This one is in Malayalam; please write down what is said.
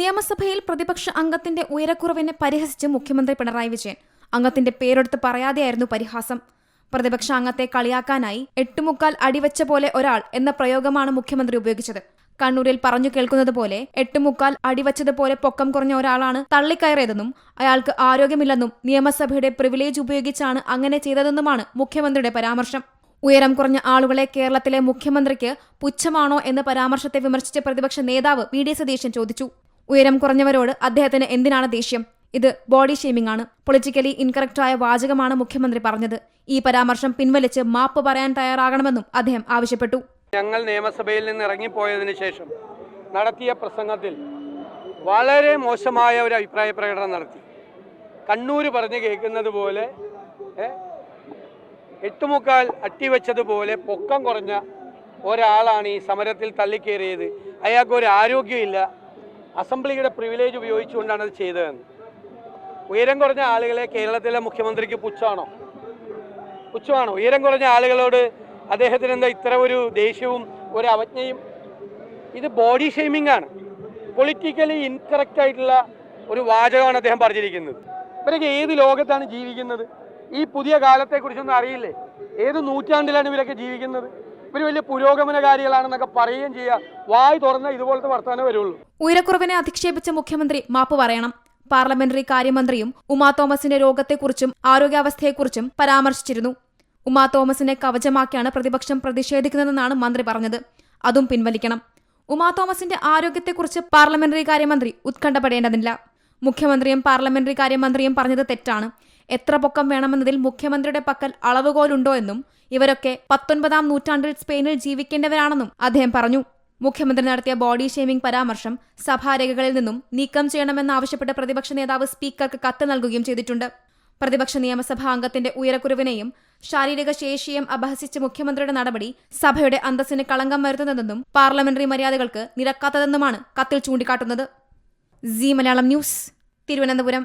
നിയമസഭയിൽ പ്രതിപക്ഷ അംഗത്തിന്റെ ഉയരക്കുറവിനെ പരിഹസിച്ച് മുഖ്യമന്ത്രി പിണറായി വിജയൻ. അംഗത്തിന്റെ പേരെടുത്ത് പറയാതെയായിരുന്നു പരിഹാസം. പ്രതിപക്ഷ അംഗത്തെ കളിയാക്കാനായി എട്ടുമുക്കാൽ അടിവെച്ച പോലെ ഒരാൾ എന്ന പ്രയോഗമാണ് മുഖ്യമന്ത്രി ഉപയോഗിച്ചത്. കണ്ണൂരിൽ പറഞ്ഞു കേൾക്കുന്നത് പോലെ എട്ടുമുക്കാൽ അടിവച്ചതുപോലെ പൊക്കം കുറഞ്ഞ ഒരാളാണ് തള്ളിക്കയറിയതെന്നും അയാൾക്ക് ആരോഗ്യമില്ലെന്നും നിയമസഭയുടെ പ്രിവിലേജ് ഉപയോഗിച്ചാണ് അങ്ങനെ ചെയ്തതെന്നുമാണ് മുഖ്യമന്ത്രിയുടെ പരാമർശം. ഉയരം കുറഞ്ഞ ആളുകളെ കേരളത്തിലെ മുഖ്യമന്ത്രിക്ക് പുച്ഛമാണോ എന്ന പരാമർശത്തെ വിമർശിച്ച പ്രതിപക്ഷ നേതാവ് വി. ഡി. സതീശൻ ചോദിച്ചു. ഉയരം കുറഞ്ഞവരോട് അദ്ദേഹത്തിന് എന്തിനാണ് ദേഷ്യം? ഇത് ബോഡി ഷെയ്മിംഗ് ആണ് പൊളിറ്റിക്കലി ഇൻകറക്റ്റായ വാചകമാണ് മുഖ്യമന്ത്രി പറഞ്ഞത്. ഈ പരാമർശം പിൻവലിച്ച് മാപ്പ് പറയാൻ തയ്യാറാകണമെന്നും അദ്ദേഹം ആവശ്യപ്പെട്ടു. ഞങ്ങൾ നിയമസഭയിൽ നിന്ന് ഇറങ്ങിപ്പോയതിനു ശേഷം നടത്തിയ പ്രസംഗത്തിൽ വളരെ മോശമായ ഒരു അഭിപ്രായ പ്രകടനം നടത്തി. കണ്ണൂർ പറഞ്ഞു കേൾക്കുന്നത് പോലെ എട്ടുമുക്കാൽ അട്ടിവെച്ചതുപോലെ പൊക്കം കുറഞ്ഞ ഒരാളാണ് ഈ സമരത്തിൽ തള്ളിക്കേറിയത്. അയാൾക്ക് ഒരു ആരോഗ്യമില്ല അസംബ്ലിയുടെ പ്രിവിലേജ് ഉപയോഗിച്ചുകൊണ്ടാണ് അത് ചെയ്തതെന്ന്. ഉയരം കുറഞ്ഞ ആളുകളെ കേരളത്തിലെ മുഖ്യമന്ത്രിക്ക് പുച്ഛമാണോ? പുച്ഛമാണോ? ഉയരം കുറഞ്ഞ ആളുകളോട് അദ്ദേഹത്തിന് എന്താ ഇത്ര ഒരു ദേഷ്യവും ഒരു അവജ്ഞയും? ഇത് ബോഡി ഷെയ്മിംഗ് ആണ്. പൊളിറ്റിക്കലി ഇൻകറക്റ്റ് ആയിട്ടുള്ള ഒരു വാചകമാണ് അദ്ദേഹം പറഞ്ഞിരിക്കുന്നത്. ഇവരൊക്കെ ഏത് ലോകത്താണ് ജീവിക്കുന്നത്? ഈ പുതിയ കാലത്തെക്കുറിച്ചൊന്നും അറിയില്ലേ? ഏത് നൂറ്റാണ്ടിലാണ് ഇവരൊക്കെ ജീവിക്കുന്നത്? ഇവർ വലിയ പുരോഗമന പുരോഗമനകാരികളാണെന്നൊക്കെ പറയുകയും ചെയ്യുക. വായി തുറന്ന ഇതുപോലത്തെ വർത്തമാനം വരുള്ളൂ. ഉയരക്കുറവിനെ അധിക്ഷേപിച്ച മുഖ്യമന്ത്രി മാപ്പ് പറയണം. പാർലമെന്ററി കാര്യമന്ത്രിയും ഉമാ തോമസിന്റെ രോഗത്തെക്കുറിച്ചും ആരോഗ്യാവസ്ഥയെക്കുറിച്ചും പരാമർശിച്ചിരുന്നു. ഉമാ തോമസിനെ കവചമാക്കിയാണ് പ്രതിപക്ഷം പ്രതിഷേധിക്കുന്നതെന്നാണ് മന്ത്രി പറഞ്ഞത്. അതും പിൻവലിക്കണം. ഉമാ തോമസിന്റെ ആരോഗ്യത്തെക്കുറിച്ച് പാർലമെന്ററി കാര്യമന്ത്രി ഉത്കണ്ഠപ്പെടേണ്ടതില്ല. മുഖ്യമന്ത്രിയും പാർലമെന്ററി കാര്യമന്ത്രിയും പറഞ്ഞത് തെറ്റാണ്. എത്ര പൊക്കം വേണമെന്നതിൽ മുഖ്യമന്ത്രിയുടെ പക്കൽ അളവുകോലുണ്ടോ എന്നും ഇവരൊക്കെ പത്തൊൻപതാം നൂറ്റാണ്ടിൽ സ്പെയിനിൽ ജീവിക്കേണ്ടവരാണെന്നും അദ്ദേഹം പറഞ്ഞു. മുഖ്യമന്ത്രി നടത്തിയ ബോഡി ഷേമിംഗ് പരാമർശം സഭാരേഖകളിൽ നിന്നും നീക്കം ചെയ്യണമെന്നാവശ്യപ്പെട്ട് പ്രതിപക്ഷ നേതാവ് സ്പീക്കർക്ക് കത്ത് നൽകുകയും ചെയ്തിട്ടുണ്ട്. പ്രതിപക്ഷ നിയമസഭാ അംഗത്തിന്റെ ഉയരക്കുറവിനെയും ശാരീരിക ശേഷിയും അപഹസിച്ച മുഖ്യമന്ത്രിയുടെ നടപടി സഭയുടെ അന്തസ്സിന് കളങ്കം വരുത്തുന്നതെന്നും പാർലമെന്ററി മര്യാദകൾക്ക് നിരക്കാത്തതെന്നുമാണ് കത്തിൽ ചൂണ്ടിക്കാട്ടുന്നത്. C Malayalam news Thiruvananthapuram.